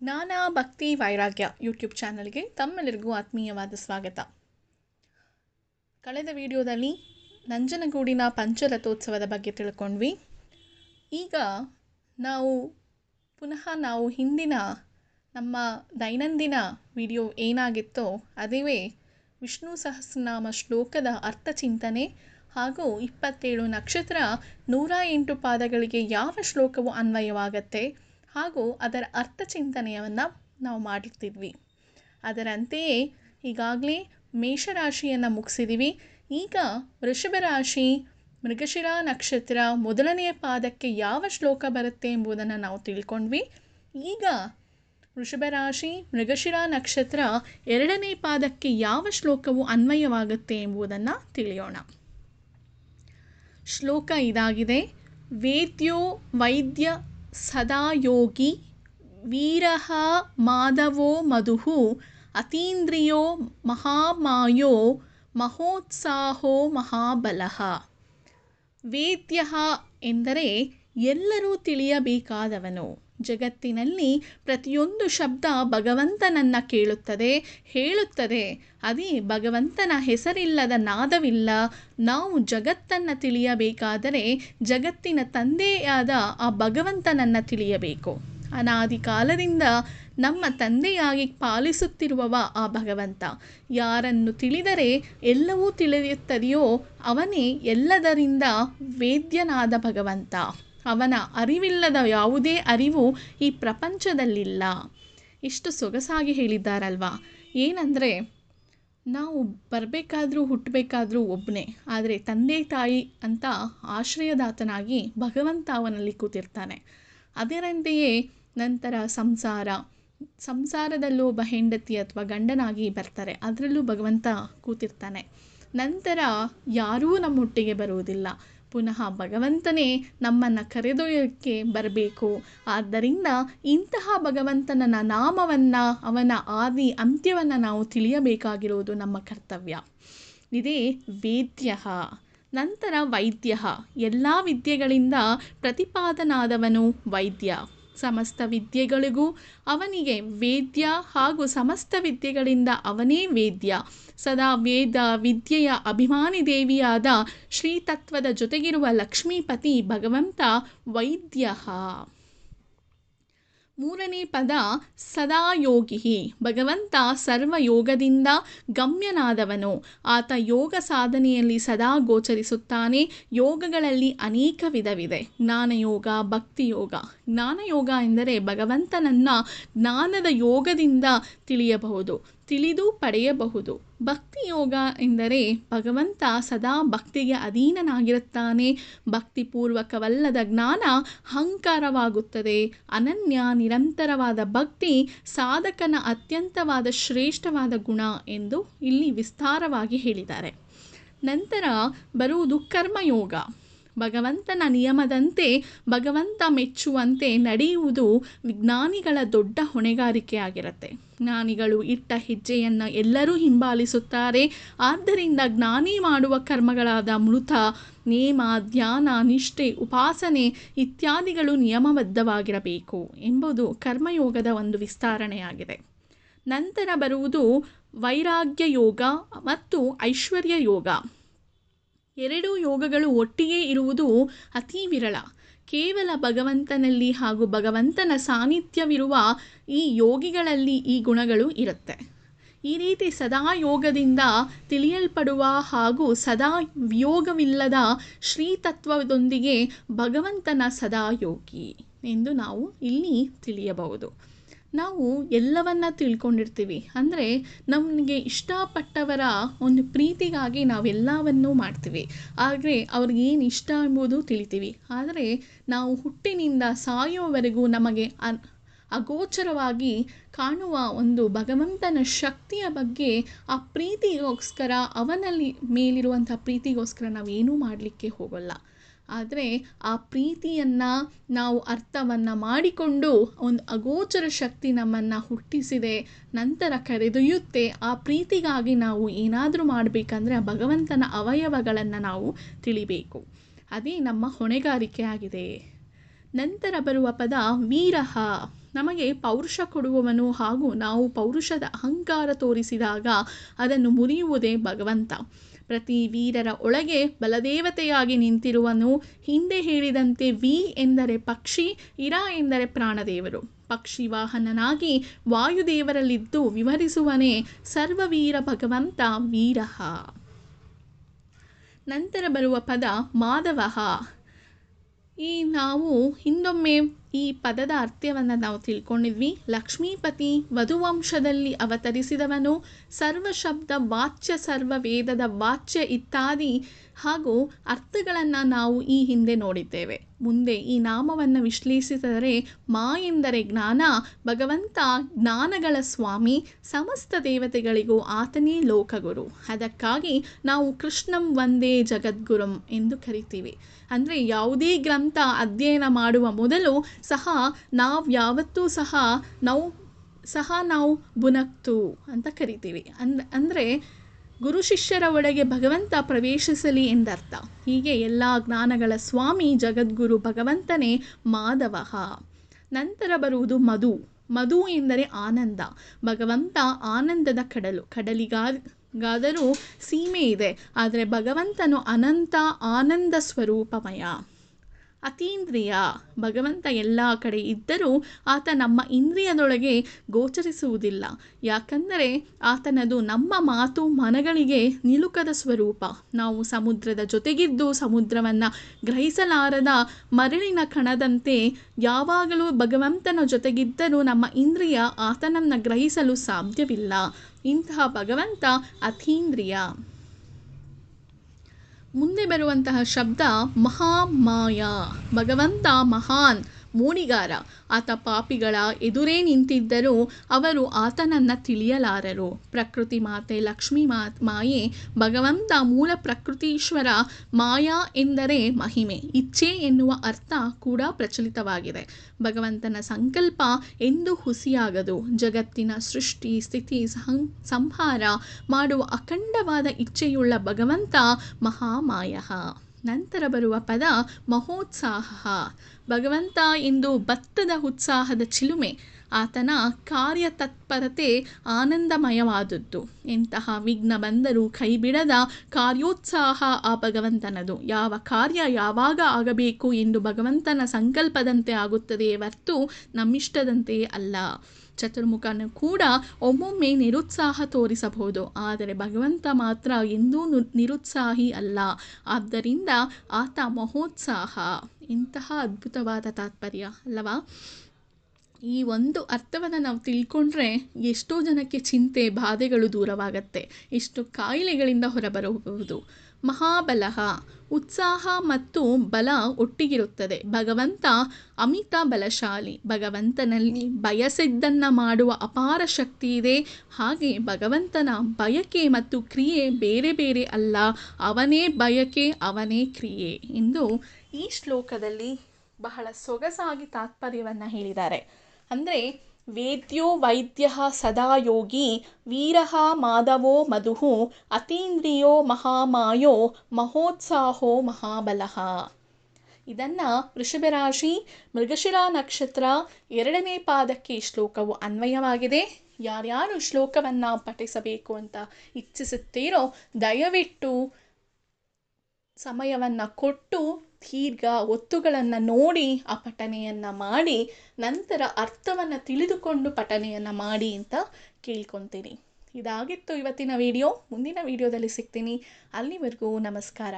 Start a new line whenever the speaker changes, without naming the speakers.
ಜ್ಞಾನ ಭಕ್ತಿ ವೈರಾಗ್ಯ ಯೂಟ್ಯೂಬ್ ಚಾನಲ್ಗೆ ತಮ್ಮೆಲ್ಲರಿಗೂ ಆತ್ಮೀಯವಾದ ಸ್ವಾಗತ. ಕಳೆದ ವಿಡಿಯೋದಲ್ಲಿ ನಂಜನಗೂಡಿನ ಪಂಚರಥೋತ್ಸವದ ಬಗ್ಗೆ ತಿಳ್ಕೊಂಡ್ವಿ. ಈಗ ನಾವು, ಪುನಃ ನಾವು ಹಿಂದಿನ ನಮ್ಮ ದೈನಂದಿನ ವಿಡಿಯೋ ಏನಾಗಿತ್ತೋ ಅದೇವೇ ವಿಷ್ಣು ಸಹಸ್ರನಾಮ ಶ್ಲೋಕದ ಅರ್ಥ ಚಿಂತನೆ ಹಾಗೂ ಇಪ್ಪತ್ತೇಳು ನಕ್ಷತ್ರ ನೂರ ಎಂಟು ಪಾದಗಳಿಗೆ ಯಾವ ಶ್ಲೋಕವು ಅನ್ವಯವಾಗತ್ತೆ? ಹಾಗೂ ಅದರ ಅರ್ಥ ಚಿಂತನೆಯನ್ನು ನಾವು ಮಾಡುತ್ತಿದ್ವಿ ಅದರಂತೆಯೇ ಈಗಾಗಲೇ ಮೇಷರಾಶಿಯನ್ನು ಮುಗಿಸಿದ್ದೀವಿ ಈಗ ವೃಷಭ ರಾಶಿ, ಮೃಗಶಿರಾ ನಕ್ಷತ್ರ ಮೊದಲನೆಯ ಪಾದಕ್ಕೆ ಯಾವ ಶ್ಲೋಕ ಬರುತ್ತೆ ಎಂಬುದನ್ನು ನಾವು ತಿಳ್ಕೊಂಡ್ವಿ. ಈಗ ವೃಷಭ ರಾಶಿ, ಮೃಗಶಿರಾ ನಕ್ಷತ್ರ ಎರಡನೇ ಪಾದಕ್ಕೆ ಯಾವ ಶ್ಲೋಕವು ಅನ್ವಯವಾಗುತ್ತೆ ಎಂಬುದನ್ನು ತಿಳಿಯೋಣ. ಶ್ಲೋಕ ಇದಾಗಿದೆ. ವೇದ್ಯೋ ವೈದ್ಯ ಸದಾ ಯೋಗಿ ವೀರಃ ಮಾಧವೋ ಮಧು ಅತೀಂದ್ರಿಯೋ ಮಹಾಮಾಯೋ ಮಹೋತ್ಸಾಹೋ ಮಹಾಬಲಃ. ವೇದ್ಯ ಎಂದರೆ ಎಲ್ಲರೂ ತಿಳಿಯಬೇಕಾದವನು. ಜಗತ್ತಿನಲ್ಲಿ ಪ್ರತಿಯೊಂದು ಶಬ್ದ ಭಗವಂತನನ್ನು ಕೇಳುತ್ತದೆ, ಹೇಳುತ್ತದೆ. ಅದೇ ಭಗವಂತನ ಹೆಸರಿಲ್ಲದ ನಾದವಿಲ್ಲ. ನಾವು ಜಗತ್ತನ್ನು ತಿಳಿಯಬೇಕಾದರೆ ಜಗತ್ತಿನ ತಂದೆಯಾದ ಆ ಭಗವಂತನನ್ನು ತಿಳಿಯಬೇಕು. ಅನಾದಿ ಕಾಲದಿಂದ ನಮ್ಮ ತಂದೆಯಾಗಿ ಪಾಲಿಸುತ್ತಿರುವವ ಆ ಭಗವಂತ. ಯಾರನ್ನು ತಿಳಿದರೆ ಎಲ್ಲವೂ ತಿಳಿಯುತ್ತದೆಯೋ ಅವನೇ ಎಲ್ಲದರಿಂದ ವೇದ್ಯನಾದ ಭಗವಂತ. ಅವನ ಅರಿವಿಲ್ಲದ ಯಾವುದೇ ಅರಿವು ಈ ಪ್ರಪಂಚದಲ್ಲಿಲ್ಲ. ಇಷ್ಟು ಸೊಗಸಾಗಿ ಹೇಳಿದ್ದಾರಲ್ವಾ? ಏನಂದರೆ, ನಾವು ಬರಬೇಕಾದ್ರೂ ಹುಟ್ಟಬೇಕಾದ್ರೂ ಒಬ್ಬನೇ ಆದರೆ ತಂದೆ ತಾಯಿ ಅಂತ ಆಶ್ರಯದಾತನಾಗಿ ಭಗವಂತ ಅವನಲ್ಲಿ ಕೂತಿರ್ತಾನೆ. ಅದರಂತೆಯೇ ನಂತರ ಸಂಸಾರ. ಸಂಸಾರದಲ್ಲೂ ಒಬ್ಬ ಹೆಂಡತಿ ಅಥವಾ ಗಂಡನಾಗಿ ಬರ್ತಾರೆ, ಅದರಲ್ಲೂ ಭಗವಂತ ಕೂತಿರ್ತಾನೆ. ನಂತರ ಯಾರೂ ನಮ್ಮೊಟ್ಟಿಗೆ ಬರುವುದಿಲ್ಲ. ಪುನಃ ಭಗವಂತನೇ ನಮ್ಮನ್ನು ಕರೆದೊಯ್ಯೋಕ್ಕೆ ಬರಬೇಕು. ಆದ್ದರಿಂದ ಇಂತಹ ಭಗವಂತನ ನಾಮವನ್ನು, ಅವನ ಆದಿ ಅಂತ್ಯವನ್ನು ನಾವು ತಿಳಿಯಬೇಕಾಗಿರುವುದು ನಮ್ಮ ಕರ್ತವ್ಯ. ಇದೇ ವೇದ್ಯ. ನಂತರ ವೈದ್ಯ. ಎಲ್ಲ ವಿದ್ಯೆಗಳಿಂದ ಪ್ರತಿಪಾದನಾದವನು ವೈದ್ಯ. ಸಮಸ್ತ ವಿದ್ಯೆಗಳಿಗೂ ಅವನಿಗೆ ವೇದ್ಯ ಹಾಗೂ ಸಮಸ್ತ ವಿದ್ಯೆಗಳಿಂದ ಅವನೇ ವೇದ್ಯ. ಸದಾ ವೇದ ವಿದ್ಯೆಯ ಅಭಿಮಾನಿ ದೇವಿಯಾದ ಶ್ರೀತತ್ವದ ಜೊತೆಗಿರುವ ಲಕ್ಷ್ಮೀಪತಿ ಭಗವಂತ ವೈದ್ಯ ಮೂರನೇ ಪದ ಸದಾ ಯೋಗಿ ಭಗವಂತ ಸರ್ವಯೋಗದಿಂದ ಗಮ್ಯನಾದವನು. ಆತ ಯೋಗ ಸಾಧನೆಯಲ್ಲಿ ಸದಾ ಗೋಚರಿಸುತ್ತಾನೆ. ಯೋಗಗಳಲ್ಲಿ ಅನೇಕ ವಿಧವಿದೆ. ಜ್ಞಾನಯೋಗ, ಭಕ್ತಿಯೋಗ. ಜ್ಞಾನಯೋಗ ಎಂದರೆ ಭಗವಂತನನ್ನು ಜ್ಞಾನದ ಯೋಗದಿಂದ ತಿಳಿಯಬಹುದು, ತಿಳಿದು ಪಡೆಯಬಹುದು. ಭಕ್ತಿ ಯೋಗ ಎಂದರೆ ಭಗವಂತ ಸದಾ ಭಕ್ತಿಗೆ ಅಧೀನನಾಗಿರುತ್ತಾನೆ. ಭಕ್ತಿಪೂರ್ವಕವಲ್ಲದ ಜ್ಞಾನ ಅಹಂಕಾರವಾಗುತ್ತದೆ. ಅನನ್ಯ, ನಿರಂತರವಾದ ಭಕ್ತಿ ಸಾಧಕನ ಅತ್ಯಂತವಾದ ಶ್ರೇಷ್ಠವಾದ ಗುಣ ಎಂದು ಇಲ್ಲಿ ವಿಸ್ತಾರವಾಗಿ ಹೇಳಿದ್ದಾರೆ. ನಂತರ ಬರುವುದು ಕರ್ಮಯೋಗ. ಭಗವಂತನ ನಿಯಮದಂತೆ ಭಗವಂತ ಮೆಚ್ಚುವಂತೆ ನಡೆಯುವುದು ವಿಜ್ಞಾನಿಗಳ ದೊಡ್ಡ ಹೊಣೆಗಾರಿಕೆ ಆಗಿರುತ್ತೆ. ಜ್ಞಾನಿಗಳು ಇಟ್ಟ ಹೆಜ್ಜೆಯನ್ನು ಎಲ್ಲರೂ ಹಿಂಬಾಲಿಸುತ್ತಾರೆ. ಆದ್ದರಿಂದ ಜ್ಞಾನಿ ಮಾಡುವ ಕರ್ಮಗಳಾದ ಮೃತ, ನೇಮ, ಧ್ಯಾನ, ನಿಷ್ಠೆ, ಉಪಾಸನೆ ಇತ್ಯಾದಿಗಳು ನಿಯಮಬದ್ಧವಾಗಿರಬೇಕು ಎಂಬುದು ಕರ್ಮಯೋಗದ ಒಂದು ವಿಸ್ತರಣೆಯಾಗಿದೆ. ನಂತರ ಬರುವುದು ವೈರಾಗ್ಯ ಯೋಗ ಮತ್ತು ಐಶ್ವರ್ಯ ಯೋಗ. ಎರಡೂ ಯೋಗಗಳು ಒಟ್ಟಿಗೆ ಇರುವುದು ಅತೀ ವಿರಳ. ಕೇವಲ ಭಗವಂತನಲ್ಲಿ ಹಾಗೂ ಭಗವಂತನ ಸಾನ್ನಿಧ್ಯವಿರುವ ಈ ಯೋಗಿಗಳಲ್ಲಿ ಈ ಗುಣಗಳು ಇರುತ್ತೆ. ಈ ರೀತಿ ಸದಾ ಯೋಗದಿಂದ ತಿಳಿಯಲ್ಪಡುವ ಹಾಗೂ ಸದಾ ವಿಯೋಗವಿಲ್ಲದ ಶ್ರೀತತ್ವದೊಂದಿಗೆ ಭಗವಂತನ ಸದಾ ಯೋಗಿ ಎಂದು ನಾವು ಇಲ್ಲಿ ತಿಳಿಯಬಹುದು. ನಾವು ಎಲ್ಲವನ್ನ ತಿಳ್ಕೊಂಡಿರ್ತೀವಿ. ಅಂದರೆ ನಮಗೆ ಇಷ್ಟಪಟ್ಟವರ ಒಂದು ಪ್ರೀತಿಗಾಗಿ ನಾವೆಲ್ಲವನ್ನೂ ಮಾಡ್ತೀವಿ. ಆದರೆ ಅವ್ರಿಗೇನು ಇಷ್ಟ ಎಂಬುದು ತಿಳಿತೀವಿ. ಆದರೆ ನಾವು ಹುಟ್ಟಿನಿಂದ ಸಾಯೋವರೆಗೂ ನಮಗೆ ಅಗೋಚರವಾಗಿ ಕಾಣುವ ಒಂದು ಭಗವಂತನ ಶಕ್ತಿಯ ಬಗ್ಗೆ ಆ ಪ್ರೀತಿಗೋಸ್ಕರ, ಅವನಲ್ಲಿ ಮೇಲಿರುವಂಥ ಪ್ರೀತಿಗೋಸ್ಕರ ನಾವೇನೂ ಮಾಡಲಿಕ್ಕೆ ಹೋಗೋಲ್ಲ. ಆದರೆ ಆ ಪ್ರೀತಿಯನ್ನು ನಾವು ಅರ್ಥವನ್ನು ಮಾಡಿಕೊಂಡು ಒಂದು ಅಗೋಚರ ಶಕ್ತಿ ನಮ್ಮನ್ನು ಹುಟ್ಟಿಸಿದೆ, ನಂತರ ಕರೆದೊಯ್ಯುತ್ತೆ, ಆ ಪ್ರೀತಿಗಾಗಿ ನಾವು ಏನಾದರೂ ಮಾಡಬೇಕಂದ್ರೆ ಭಗವಂತನ ಅವಯವಗಳನ್ನು ನಾವು ತಿಳಿಬೇಕು. ಅದೇ ನಮ್ಮ ಹೊಣೆಗಾರಿಕೆ ಆಗಿದೆ. ನಂತರ ಬರುವ ಪದ ವೀರಹ. ನಮಗೆ ಪೌರುಷ ಕೊಡುವವನು ಹಾಗೂ ನಾವು ಪೌರುಷದ ಅಹಂಕಾರ ತೋರಿಸಿದಾಗ ಅದನ್ನು ಮುರಿಯುವುದೇ ಭಗವಂತ. ಪ್ರತಿ ವೀರರ ಒಳಗೆ ಬಲದೇವತೆಯಾಗಿ ನಿಂತಿರುವನು. ಹಿಂದೆ ಹೇಳಿದಂತೆ ವಿ ಎಂದರೆ ಪಕ್ಷಿ, ಇರ ಎಂದರೆ ಪ್ರಾಣದೇವರು. ಪಕ್ಷಿ ವಾಹನನಾಗಿ ವಾಯುದೇವರಲ್ಲಿದ್ದು ವಿವರಿಸುವನೇ ಸರ್ವವೀರ ಭಗವಂತ ವೀರಹ ನಂತರ ಬರುವ ಪದ ಮಾಧವಃ. ಈ ನಾವು ಹಿಂದೊಮ್ಮೆ ಈ ಪದದ ಅರ್ಥವನ್ನು ನಾವು ತಿಳ್ಕೊಂಡಿದ್ವಿ. ಲಕ್ಷ್ಮೀಪತಿ ವಧುವಂಶದಲ್ಲಿ ಅವತರಿಸಿದವನು ಸರ್ವ ಶಬ್ದ ವಾಚ್ಯ ಸರ್ವ ವೇದದ ವಾಚ್ಯ ಇತ್ಯಾದಿ ಹಾಗೂ ಅರ್ಥಗಳನ್ನು ನಾವು ಈ ಹಿಂದೆ ನೋಡಿದ್ದೇವೆ. ಮುಂದೆ ಈ ನಾಮವನ್ನು ವಿಶ್ಲೇಷಿಸಿದರೆ ಮಾ ಎಂದರೆ ಜ್ಞಾನ, ಭಗವಂತ ಜ್ಞಾನಗಳ ಸ್ವಾಮಿ, ಸಮಸ್ತ ದೇವತೆಗಳಿಗೂ ಆತನೇ ಲೋಕಗುರು. ಅದಕ್ಕಾಗಿ ನಾವು ಕೃಷ್ಣಂ ಒಂದೇ ಜಗದ್ಗುರುಂ ಎಂದು ಕರಿತೀವಿ. ಅಂದರೆ ಯಾವುದೇ ಗ್ರಂಥ ಅಧ್ಯಯನ ಮಾಡುವ ಮೊದಲು ಸಹ ನಾವು ಯಾವತ್ತೂ ಸಹ ನಾವು ಸಹ ನಾವು ಬುನಕ್ತು ಅಂತ ಕರಿತೀವಿ. ಅಂದ್, ಅಂದರೆ ಗುರು ಶಿಷ್ಯರ ಒಳಗೆ ಭಗವಂತ ಪ್ರವೇಶಿಸಲಿ ಎಂದರ್ಥ. ಹೀಗೆ ಎಲ್ಲ ಜ್ಞಾನಗಳ ಸ್ವಾಮಿ ಜಗದ್ಗುರು ಭಗವಂತನೇ ಮಾಧವ. ನಂತರ ಬರುವುದು ಮಧು. ಮಧು ಎಂದರೆ ಆನಂದ. ಭಗವಂತ ಆನಂದದ ಕಡಲು ಕಡಲಿಗಾ ಗಾದರೂ ಸೀಮೆ ಇದೆ. ಆದರೆ ಭಗವಂತನು ಅನಂತ ಆನಂದ ಸ್ವರೂಪಮಯ. ಅತೀಂದ್ರಿಯ, ಭಗವಂತ ಎಲ್ಲ ಕಡೆ ಇದ್ದರೂ ಆತ ನಮ್ಮ ಇಂದ್ರಿಯದೊಳಗೆ ಗೋಚರಿಸುವುದಿಲ್ಲ. ಯಾಕಂದರೆ ಆತನದು ನಮ್ಮ ಮಾತು ಮನಗಳಿಗೆ ನಿಲುಕದ ಸ್ವರೂಪ. ನಾವು ಸಮುದ್ರದ ಜೊತೆಗಿದ್ದು ಸಮುದ್ರವನ್ನು ಗ್ರಹಿಸಲಾರದ ಮರಳಿನ ಕಣದಂತೆ ಯಾವಾಗಲೂ ಭಗವಂತನ ಜೊತೆಗಿದ್ದರೂ ನಮ್ಮ ಇಂದ್ರಿಯ ಆತನನ್ನು ಗ್ರಹಿಸಲು ಸಾಧ್ಯವಿಲ್ಲ. ಇಂತಹ ಭಗವಂತ ಅತೀಂದ್ರಿಯ. ಮುಂದೆ ಬರುವಂತಹ ಶಬ್ದ ಮಹಾಮಾಯ. ಭಗವಂತ ಮಹಾನ್. ಮೋಡಿಗಾರ ಆತ ಪಾಪಿಗಳ ಎದುರೇ ನಿಂತಿದ್ದರೂ ಅವರು ಆತನನ್ನು ತಿಳಿಯಲಾರರು. ಪ್ರಕೃತಿ ಮಾತೆ, ಲಕ್ಷ್ಮೀ ಮಾಯೆ, ಭಗವಂತ ಮೂಲ ಪ್ರಕೃತೀಶ್ವರ ಮಾಯಾ ಎಂದರೆ ಮಹಿಮೆ. ಇಚ್ಛೆ ಎನ್ನುವ ಅರ್ಥ ಕೂಡ ಪ್ರಚಲಿತವಾಗಿದೆ. ಭಗವಂತನ ಸಂಕಲ್ಪ ಎಂದು ಹುಸಿಯಾಗದು. ಜಗತ್ತಿನ ಸೃಷ್ಟಿ, ಸ್ಥಿತಿ ಸಂಹಾರ ಮಾಡುವ ಅಖಂಡವಾದ ಇಚ್ಛೆಯುಳ್ಳ ಭಗವಂತ ಮಹಾಮಾಯ ನಂತರ ಬರುವ ಪದ ಮಹೋತ್ಸಾಹ. ಭಗವಂತ ಇಂದು ಭತ್ತದ ಉತ್ಸಾಹದ ಚಿಲುಮೆ. ಆತನ ಕಾರ್ಯತತ್ಪರತೆ ಆನಂದಮಯವಾದದ್ದು. ಎಂತಹ ವಿಘ್ನ ಬಂದರೂ ಕೈಬಿಡದ ಕಾರ್ಯೋತ್ಸಾಹ ಆ ಭಗವಂತನದು. ಯಾವ ಕಾರ್ಯ ಯಾವಾಗ ಆಗಬೇಕು ಎಂದು ಭಗವಂತನ ಸಂಕಲ್ಪದಂತೆ ಆಗುತ್ತದೆ ಹೊರ್ತು ನಮ್ಮಿಷ್ಟದಂತೆ ಅಲ್ಲ. ಚತುರ್ಮುಖನು ಕೂಡ ಒಮ್ಮೊಮ್ಮೆ ನಿರುತ್ಸಾಹ ತೋರಿಸಬಹುದು. ಆದರೆ ಭಗವಂತ ಮಾತ್ರ ಎಂದೂ ನಿರುತ್ಸಾಹಿ ಅಲ್ಲ. ಆದ್ದರಿಂದ ಆತ ಮಹೋತ್ಸಾಹ. ಇಂತಹ ಅದ್ಭುತವಾದ ತಾತ್ಪರ್ಯ, ಅಲ್ಲವಾ? ಈ ಒಂದು ಅರ್ಥವನ್ನು ನಾವು ತಿಳ್ಕೊಂಡ್ರೆ ಎಷ್ಟೋ ಜನಕ್ಕೆ ಚಿಂತೆ, ಬಾಧೆಗಳು ದೂರವಾಗತ್ತೆ. ಎಷ್ಟು ಕಾಯಿಲೆಗಳಿಂದ ಹೊರಬರಬಹುದು. ಮಹಾಬಲ ಉತ್ಸಾಹ ಮತ್ತು ಬಲ ಒಟ್ಟಿಗಿರುತ್ತದೆ. ಭಗವಂತ ಅಮಿತ ಬಲಶಾಲಿ ಭಗವಂತನಲ್ಲಿ ಬಯಸಿದ್ದನ್ನು ಮಾಡುವ ಅಪಾರ ಶಕ್ತಿ ಇದೆ. ಹಾಗೆ ಭಗವಂತನ ಬಯಕೆ ಮತ್ತು ಕ್ರಿಯೆ ಬೇರೆ ಬೇರೆ ಅಲ್ಲ. ಅವನೇ ಬಯಕೆ, ಅವನೇ ಕ್ರಿಯೆ ಎಂದು ಈ ಶ್ಲೋಕದಲ್ಲಿ ಬಹಳ ಸೊಗಸಾಗಿ ತಾತ್ಪರ್ಯವನ್ನು ಹೇಳಿದ್ದಾರೆ. ಅಂದರೆ ವೇದ್ಯೋ ವೈದ್ಯ ಸದಾ ಯೋಗಿ ವೀರಃ ಮಾಧವೋ ಮಧುಃ ಅತೀಂದ್ರಿಯೋ ಮಹಾಮಾಯೋ ಮಹೋತ್ಸಾಹೋ ಮಹಾಬಲಃ. ಇದನ್ನು ವೃಷಭರಾಶಿ, ಮೃಗಶಿರಾ ನಕ್ಷತ್ರ ಎರಡನೇ ಪಾದಕ್ಕೆ ಶ್ಲೋಕವು ಅನ್ವಯವಾಗಿದೆ. ಯಾರ್ಯಾರು ಶ್ಲೋಕವನ್ನು ಪಠಿಸಬೇಕು ಅಂತ ಇಚ್ಛಿಸುತ್ತೀರೋ ದಯವಿಟ್ಟು ಸಮಯವನ್ನು ಕೊಟ್ಟು ದೀರ್ಘ ಒತ್ತುಗಳನ್ನು ನೋಡಿ ಆ ಪಠನೆಯನ್ನು ಮಾಡಿ ನಂತರ ಅರ್ಥವನ್ನು ತಿಳಿದುಕೊಂಡು ಪಠನೆಯನ್ನು ಮಾಡಿ ಅಂತ ಕೇಳ್ಕೊತೀನಿ. ಇದಾಗಿತ್ತು ಇವತ್ತಿನ ವಿಡಿಯೋ. ಮುಂದಿನ ವಿಡಿಯೋದಲ್ಲಿ ಸಿಗ್ತೀನಿ. ಅಲ್ಲಿವರೆಗೂ ನಮಸ್ಕಾರ.